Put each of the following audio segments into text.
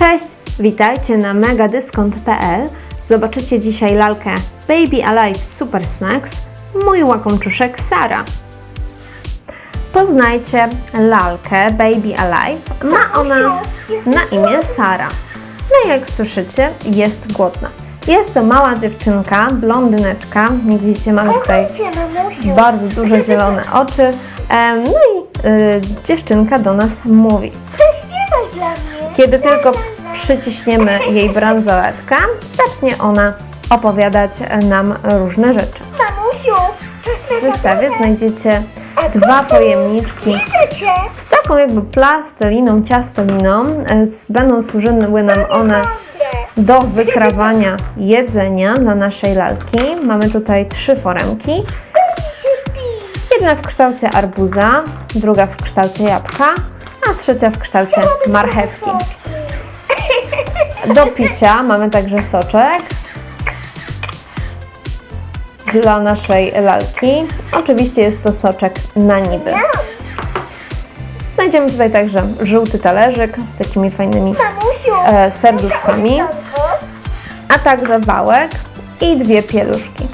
Cześć, witajcie na megadyskont.pl. Zobaczycie dzisiaj lalkę Baby Alive Super Snacks, mój łakomczuszek Sara. Poznajcie lalkę Baby Alive. Ma ona na imię Sara. No i jak słyszycie, jest głodna. Jest to mała dziewczynka, blondyneczka. Jak widzicie, mamy tutaj bardzo duże zielone oczy. No i y, dziewczynka do nas mówi. Kiedy tylko przyciśniemy jej bransoletkę, zacznie ona opowiadać nam różne rzeczy. W zestawie znajdziecie dwa pojemniczki z taką jakby plasteliną, ciastoliną. E, Będą służyły nam one do wykrawania jedzenia dla naszej lalki. Mamy tutaj trzy foremki. Jedna w kształcie arbuza, druga w kształcie jabłka, a trzecia w kształcie marchewki. Do picia mamy także soczek dla naszej lalki. Oczywiście jest to soczek na niby. Znajdziemy tutaj także żółty talerzyk z takimi fajnymi e, serduszkami, a także wałek i dwie pieluszki.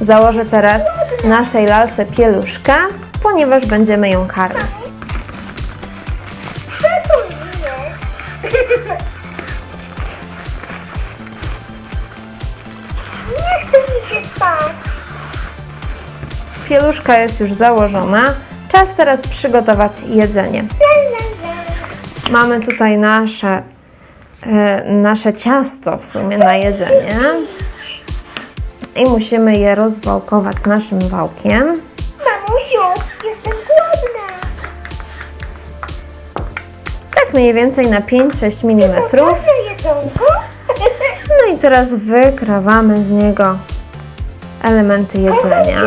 Założę teraz naszej lalce pieluszkę, ponieważ będziemy ją karmić. Pieluszka jest już założona. Czas teraz przygotować jedzenie. Mamy tutaj nasze, e, nasze ciasto w sumie na jedzenie. I musimy je rozwałkować naszym wałkiem. Mamusiu, jestem głodna. Tak mniej więcej na 5-6 mm. Jedzonko. No i teraz wykrawamy z niego elementy jedzenia.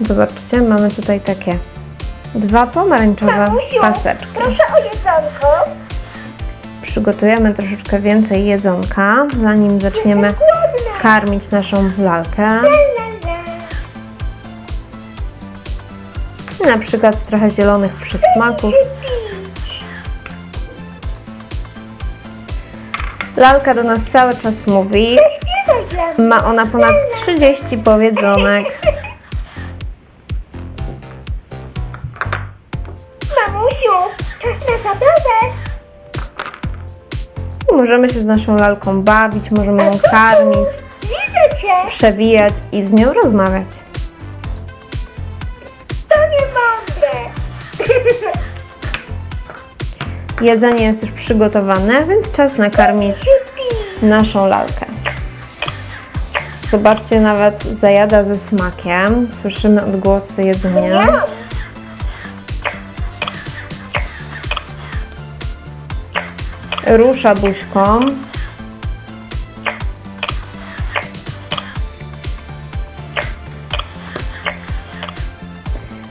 Zobaczcie, mamy tutaj takie dwa pomarańczowe paseczki. proszę o jedzonko. Przygotujemy troszeczkę więcej jedzonka, zanim zaczniemy karmić naszą lalkę. La, la, la. Na przykład trochę zielonych przysmaków. Lalka do nas cały czas mówi. Ma ona ponad 30 powiedzonek. Mamusiu, czas na zabawę. Możemy się z naszą lalką bawić, możemy ją karmić, Widzę cię. przewijać i z nią rozmawiać. To nie mądre. Jedzenie jest już przygotowane, więc czas nakarmić naszą lalkę. Zobaczcie, nawet zajada ze smakiem. Słyszymy odgłosy jedzenia. Rusza buźką.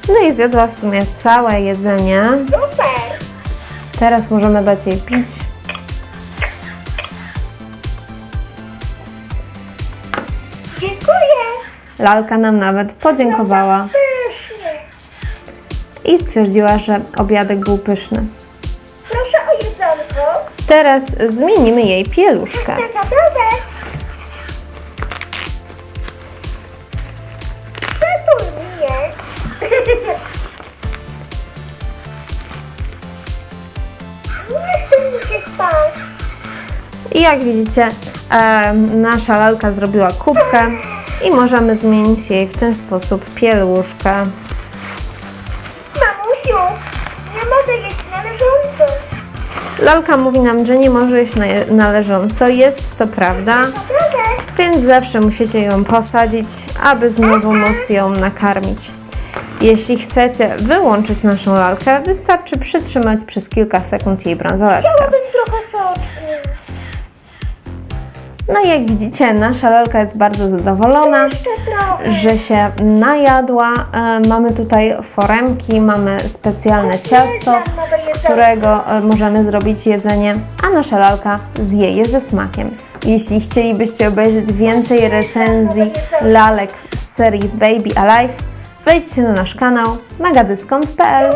No i zjadła w sumie całe jedzenie. Teraz możemy dać jej pić. Lalka nam nawet podziękowała i stwierdziła, że obiadek był pyszny. Proszę o jedzonko. Teraz zmienimy jej pieluszkę. I jak widzicie, e, nasza lalka zrobiła kubkę i możemy zmienić jej w ten sposób pieluszkę. Mamusiu, nie mogę jeść należąco. Lalka mówi nam, że nie może jeść na- należąco. Jest to prawda, więc zawsze musicie ją posadzić, aby znowu móc ją nakarmić. Jeśli chcecie wyłączyć naszą lalkę, wystarczy przytrzymać przez kilka sekund jej bransoletkę. No i jak widzicie, nasza lalka jest bardzo zadowolona, że się najadła. E, Mamy tutaj foremki, mamy specjalne ciasto, z którego e, możemy zrobić jedzenie, a nasza lalka zje je ze smakiem. Jeśli chcielibyście obejrzeć więcej recenzji lalek z serii Baby Alive, wejdźcie na nasz kanał megadyskont.pl.